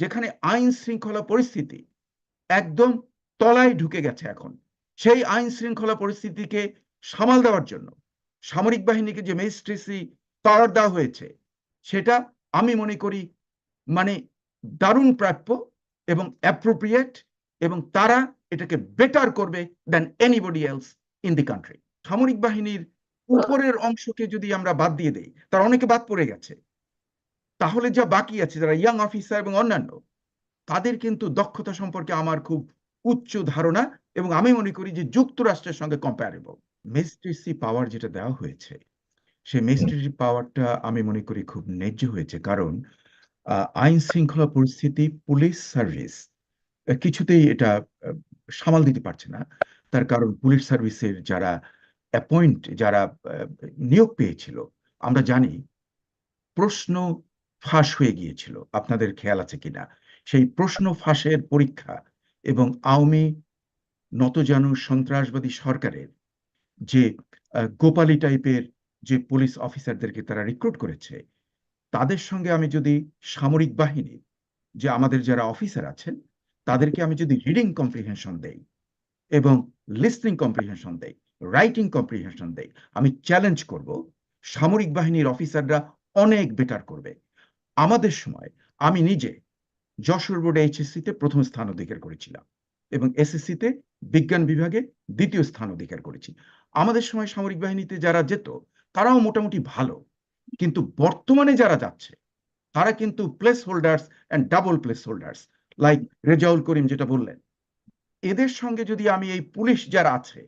যেখানে আইন শৃঙ্খলা পরিস্থিতি একদম তলায় ঢুকে গেছে এখন। সেই আইন শৃঙ্খলা পরিস্থিতিকে সামাল দেওয়ার জন্য, সামরিক বাহিনীকে যে ম্যাজিস্ট্রেসি পাওয়ার দেওয়া হয়েছে, সেটা আমি মনে করি মানে দারুণ প্রাপ্য এবং অ্যাপ্রোপ্রিয়েট এবং তারা এটাকে বেটার করবে then anybody else in the country সামরিক বাহিনীর উপরের অংশকে যদি আমরা বাদ দিয়ে দেই, তার অনেকে বাদ পড়ে গেছে। তাহলে যা বাকি আছে, যারা ইয়াং অফিসার এবং অন্যান্য, তাদের কিন্তু দক্ষতা সম্পর্কে আমার খুব উচ্চ ধারণা এবং আমি মনে করি যে যুক্তরাষ্ট্রের সঙ্গে কম্পারেবল মেজিস্ট্রেসি পাওয়ার যেটা দেওয়া হয়েছে সেই মেজিস্ট্রেসি পাওয়ারটা আমি মনে করি খুব ন্যায্য হয়েছে। কারণ আইন শৃঙ্খলা পরিস্থিতি পুলিশ সার্ভিস কিছুতেই এটা সামাল দিতে পারছে না। তার কারণ পুলিশ সার্ভিসের যারা অ্যাপয়েন্ট যারা নিয়োগ পেয়েছিল, আমরা জানি প্রশ্ন ফাঁস হয়ে গিয়েছিল। আপনাদের খেয়াল আছে কিনা? সেই প্রশ্ন ফাঁসের পরীক্ষা এবং আওয়ামী নতজানু সন্ত্রাসবাদী সরকারের যে গোপালী টাইপের যে পুলিশ অফিসারদেরকে তারা রিক্রুট করেছে, তাদের সঙ্গে আমি যদি সামরিক বাহিনী, যে আমাদের যারা অফিসার আছেন, তাদেরকে আমি যদি রিডিং কম্প্রিহেনশন দেই এবং লিসনিং কম্প্রিহেনশন দেই রাইটিং কম্প্রিহেনশন দেই, আমি চ্যালেঞ্জ করব, সামরিক বাহিনীর অফিসাররা অনেক বেটার করবে। আমাদের সময় আমি নিজে যশোর বোর্ডে এইচএসসিতে প্রথম স্থান অধিকার করেছিলাম এবং এসএসসিতে বিজ্ঞান বিভাগে দ্বিতীয় স্থান অধিকার করেছি। আমাদের সময় সামরিক বাহিনীতে যারা যেত, তারাও মোটামুটি ভালো। কিন্তু বর্তমানে যারা যাচ্ছে, তারা কিন্তু place holders and double place holders like Rezaul Karim যেটা বললেন। এদের সঙ্গে যদি আমি এই পুলিশ যারা আছে,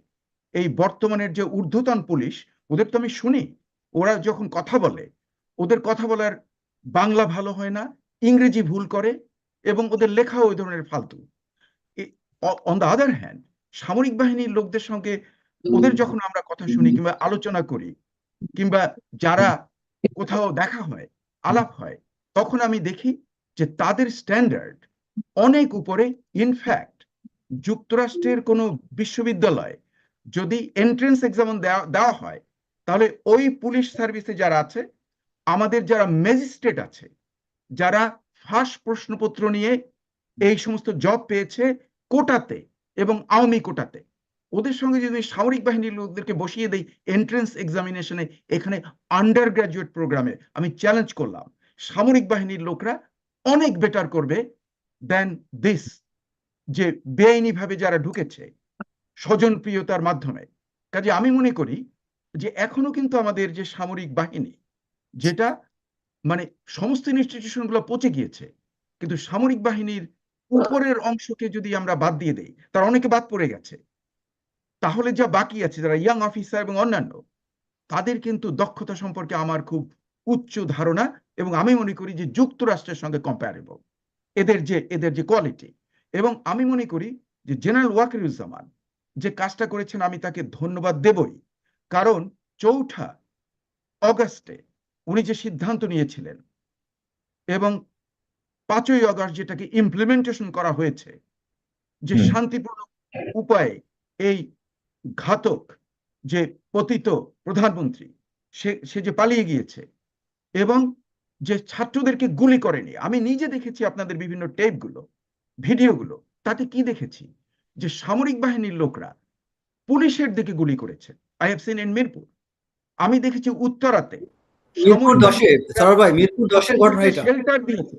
এই বর্তমানের যে ঊর্ধ্বতন পুলিশ, ওদের তো আমি শুনি, ওরা যখন কথা বলে, ওদের কথা বলার বাংলা ভালো হয় না ইংরেজি ভুল করে এবং ওদের লেখা ওই ধরনের ফালতু। অন দ্য আদার হ্যান্ড সামরিক বাহিনীর লোকদের সঙ্গে ওদের যখন আমরা কথা শুনি কিংবা আলোচনা করি কিংবা যারা কোথাও দেখা হয় আলাপ হয় তখন আমি দেখি যে তাদের স্ট্যান্ডার্ড অনেক উপরে ইনফ্যাক্ট যুক্তরাষ্ট্রের কোনো বিশ্ববিদ্যালয় যদি এন্ট্রেন্স এক্সাম দেওয়া দেওয়া হয় তাহলে ওই পুলিশ সার্ভিসে যারা আছে আমাদের যারা ম্যাজিস্ট্রেট আছে, যারা ফার্স্ট প্রশ্নপত্র নিয়ে এই সমস্ত জব পেয়েছে কোটাতে এবং আওয়ামী কোটাতে, ওদের সঙ্গে যদি সামরিক বাহিনীর লোকদেরকে বসিয়ে দেই এন্ট্রেন্স এক্সামিনেশনে এখানে আন্ডার গ্রাজুয়েট প্রোগ্রামে আমি চ্যালেঞ্জ করলাম, সামরিক বাহিনীর লোকরা অনেক বেটার করবে দেন দিস যে বেআইনিভাবে যারা ঢুকেছে স্বজনপ্রিয়তার মাধ্যমে। কাজে আমি মনে করি যে এখনও কিন্তু আমাদের যে সামরিক বাহিনী যেটা মানে সমস্ত ইনস্টিটিউশনগুলো পচে গিয়েছে। কিন্তু সামরিক বাহিনীর উপরের অংশকে যদি আমরা বাদ দিয়ে দেই, তার অনেকে বাদ পড়ে গেছে। তাহলে যা বাকি আছে, যারা ইয়াং অফিসার এবং অন্যান্য, তাদের কিন্তু দক্ষতা সম্পর্কে আমার খুব উচ্চ ধারণা এবং আমি মনে করি যে যুক্তরাষ্ট্রের সঙ্গে কম্পারেবল এদের যে এদের যে কোয়ালিটি এবং আমি মনে করি যে জেনারেল ওয়াকিরুজ্জামান যে কাজটা করেছেন, আমি তাকে ধন্যবাদ দেবই। কারণ চৌঠা অগাস্টে উনি যে সিদ্ধান্ত নিয়েছিলেন এবং পাঁচই অগস্ট যেটাকে ইমপ্লিমেন্টেশন করা হয়েছে যে শান্তিপূর্ণ উপায়ে এই ঘাতক যে পতিত প্রধানমন্ত্রী সে সে যে পালিয়ে গিয়েছে এবং যে ছাত্রদেরকে গুলি করেনি। আমি নিজে দেখেছি আপনাদের বিভিন্ন টেপগুলো ভিডিওগুলো তাতে কি দেখেছি? যে সামরিক বাহিনীর লোকরা পুলিশের দিকে গুলি করেছে। I have seen in Mirpur আমি দেখেছি উত্তরাতে মিরপুর দশে ভাই মিরপুর দশের ঘটনা এটা। শেল্টার দিয়েছে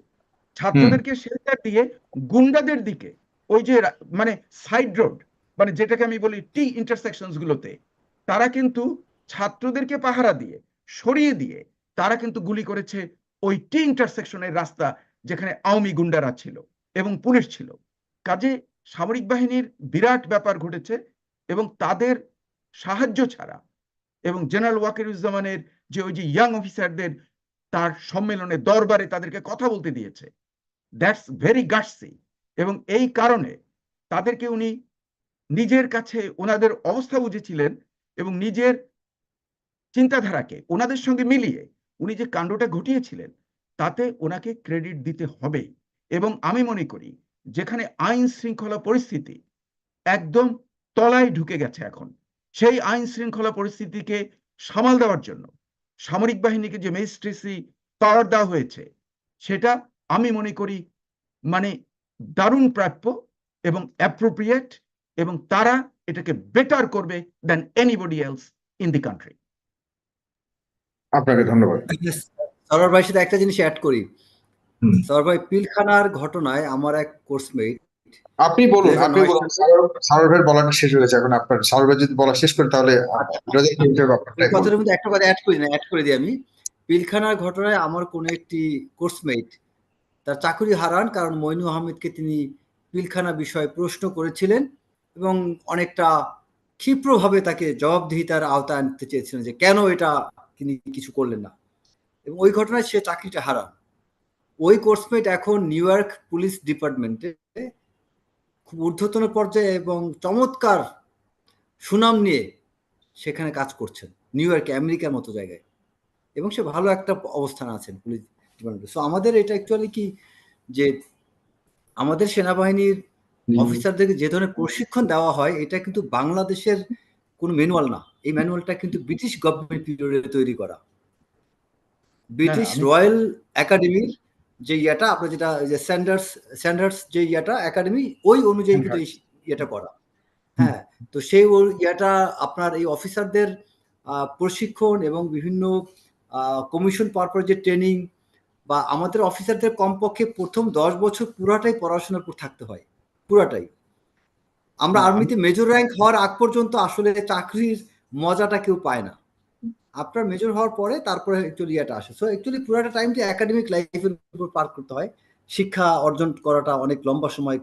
ছাত্রদেরকে শেল্টার দিয়ে গুন্ডাদের দিকে ওই যে মানে সাইড রোড মানে যেটাকে আমি বলি টি ইন্টারসেকশনস গুলোতে তারা কিন্তু ছাত্রদেরকে পাহারা দিয়ে সরিয়ে দিয়ে তারা কিন্তু গুলি করেছে ওই টি ইন্টারসেকশনের রাস্তা যেখানে আওয়ামী গুন্ডারা ছিল এবং পুলিশ ছিল। কাজে সামরিক বাহিনীর বিরাট ব্যাপার ঘটেছে এবং তাদের সাহায্য ছাড়া এবং জেনারেল ওয়াকিরুজ্জামানের যে ওই যে ইয়াং অফিসারদের তার সম্মেলনে দরবারে তাদেরকে কথা বলতে দিয়েছে। দ্যাটস ভেরি গাটসি এবং এই কারণে তাদেরকে উনি নিজের কাছে ওনাদের অবস্থা বুঝেছিলেন এবং নিজের চিন্তাধারাকে, ওনাদের সঙ্গে মিলিয়ে উনি যে কাণ্ডটা ঘটিয়েছিলেন, তাতে ওনাকে ক্রেডিট দিতে হবে। এবং আমি মনে করি, যেখানে আইন শৃঙ্খলা পরিস্থিতি একদম তলায় ঢুকে গেছে এখন, সেই আইন শৃঙ্খলা পরিস্থিতিকে সামাল দেওয়ার জন্য সামরিক বাহিনীকে যে ম্যাজিস্ট্রেসি পাওয়ার দেওয়া হয়েছে সেটা আমি মনে করি মানে দারুণ প্রাপ্য এবং অ্যাপ্রোপ্রিয়েট এবং তারা এটাকে বেটার করবে then anybody else in the country আপনাকে ধন্যবাদ। সরোয়ার ভাইয়ের সাথে একটা জিনিস অ্যাড করি। সরোয়ার ভাই পিলখানার ঘটনায় আমার এক কোর্সমেট আপনি বলুন আপনি বলুন। বলাটা শেষ হয়েছে এখন আপনার। সারোর যদি বলা শেষ করে তাহলে এই কথাটার মধ্যে একটা কথা অ্যাড করি না অ্যাড করে দিই আমি। পিলখানার ঘটনায় আমার কোনো একটি কোর্সমেট তার চাকরি হারান কারণ মইনু আহমেদকে তিনি পিলখানা বিষয়ে প্রশ্ন করেছিলেন এবং অনেকটা ক্ষিপ্রভাবে তাকে জবাবদিহিতার আওতায় আনতে চেয়েছিলেন যে কেন এটা তিনি কিছু করলেন না। এবং ওই ঘটনায় সে চাকরিটা হারান। ওই কোর্সমেট এখন নিউ ইয়র্ক পুলিশ ডিপার্টমেন্টে খুব ঊর্ধ্বতন পর্যায়ে এবং চমৎকার সুনাম নিয়ে সেখানে কাজ করছেন। নিউ ইয়র্কে আমেরিকার মতো জায়গায়। এবং সে ভালো একটা অবস্থানে আছেন পুলিশ ডিপার্টমেন্টে। সো আমাদের এটা অ্যাকচুয়ালি কি যে আমাদের সেনাবাহিনীর অফিসারদেরকে যে ধরনের প্রশিক্ষণ দেওয়া হয় এটা কিন্তু বাংলাদেশের কোনো ম্যানুয়াল না। এই ম্যানুয়ালটা কিন্তু ব্রিটিশ গভর্নমেন্ট পিরিয়ডে তৈরি করা। ব্রিটিশ রয়্যাল একাডেমির যে ইয়েটা আপনার যেটা যে স্যান্ডার্স স্যান্ডার্স যে ইয়েটা একাডেমি ওই অনুযায়ী কিন্তু ইয়েটা করা। হ্যাঁ তো সেই ইয়েটা আপনার এই অফিসারদের প্রশিক্ষণ এবং বিভিন্ন কমিশন পাওয়ার পর যে ট্রেনিং বা আমাদের অফিসারদের কমপক্ষে প্রথম দশ বছর পুরাটাই পড়াশোনার উপর থাকতে হয়। পুরাটাই। আমরা আর্মিতে মেজর র্যাঙ্ক হওয়ার আগ পর্যন্ত আসলে চাকরির মজাটা কেউ পায় না। আপনার মেজর হওয়ার পরে তারপরে অ্যাকচুয়ালি ইয়েটা আসে। সো অ্যাকচুয়ালি পুরাটা টাইমটা একাডেমিক লাইফের উপর পার করতে হয়। শিক্ষা অর্জন করাটা অনেক লম্বা সময়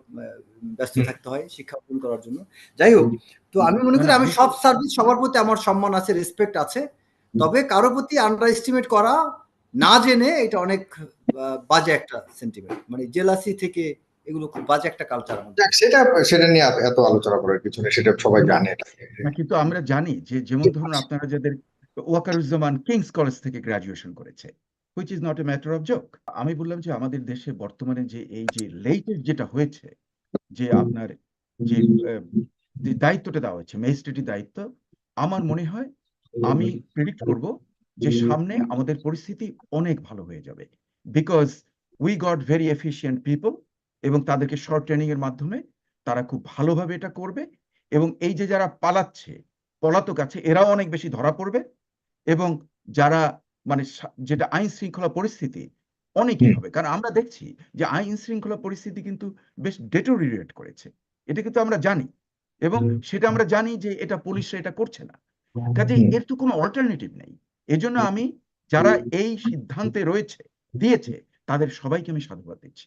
ব্যস্ত থাকতে হয় শিক্ষা অর্জন করার জন্য। যাই হোক তো আমি মনে করি আমি আমি- সব সার্ভিস সবার প্রতি আমার সম্মান আছে রেসপেক্ট আছে। তবে কারও প্রতি আন্ডার এস্টিমেট করা না জেনে এটা অনেক বাজে একটা সেন্টিমেন্ট মানে জেলাসি থেকে এগুলো খুব বাজে একটা কালচার সেটা সেটা নিয়ে এত- এত আলোচনা করার কিছু নেই সেটা সবাই জানে। এটা কিন্তু আমরা জানি যে যেমন ধরুন আপনারা যাদের ওয়াকারুজ্জামান কিংস কলেজ থেকে গ্রাজুয়েশন করেছে which is not a matter of joke আমি বললাম যে আমাদের দেশে বর্তমানে যে এই যে লেটেস্ট যেটা হয়েছে, যে আপনার যে দায়িত্বটা দেওয়া হয়েছে, ম্যাজিস্ট্রেটের দায়িত্ব, আমার মনে হয় আমি প্রেডিক্ট করব যে সামনে আমাদের পরিস্থিতি অনেক ভালো হয়ে যাবে because we got very efficient people এবং তাদেরকে শর্ট ট্রেনিং এর মাধ্যমে তারা খুব ভালোভাবে এটা করবে এবং এই যে যারা পালাচ্ছে, পলাতক আছে, এরাও অনেক বেশি ধরা পড়বে এবং যারা মানে যেটা আইন শৃঙ্খলা পরিস্থিতি অনেকই হবে। কারণ আমরা দেখছি যে আইন শৃঙ্খলা পরিস্থিতি কিন্তু বেশ ডেটোরিয়েট করেছে। এটা কিন্তু আমরা জানি এবং সেটা আমরা জানি যে এটা পুলিশরা এটা করছে না। কাজে এর তো কোনো অল্টারনেটিভ নেই। এজন্য আমি যারা এই সিদ্ধান্তে রয়েছে দিয়েছে তাদের সবাইকে আমি সাধুবাদ দিচ্ছি।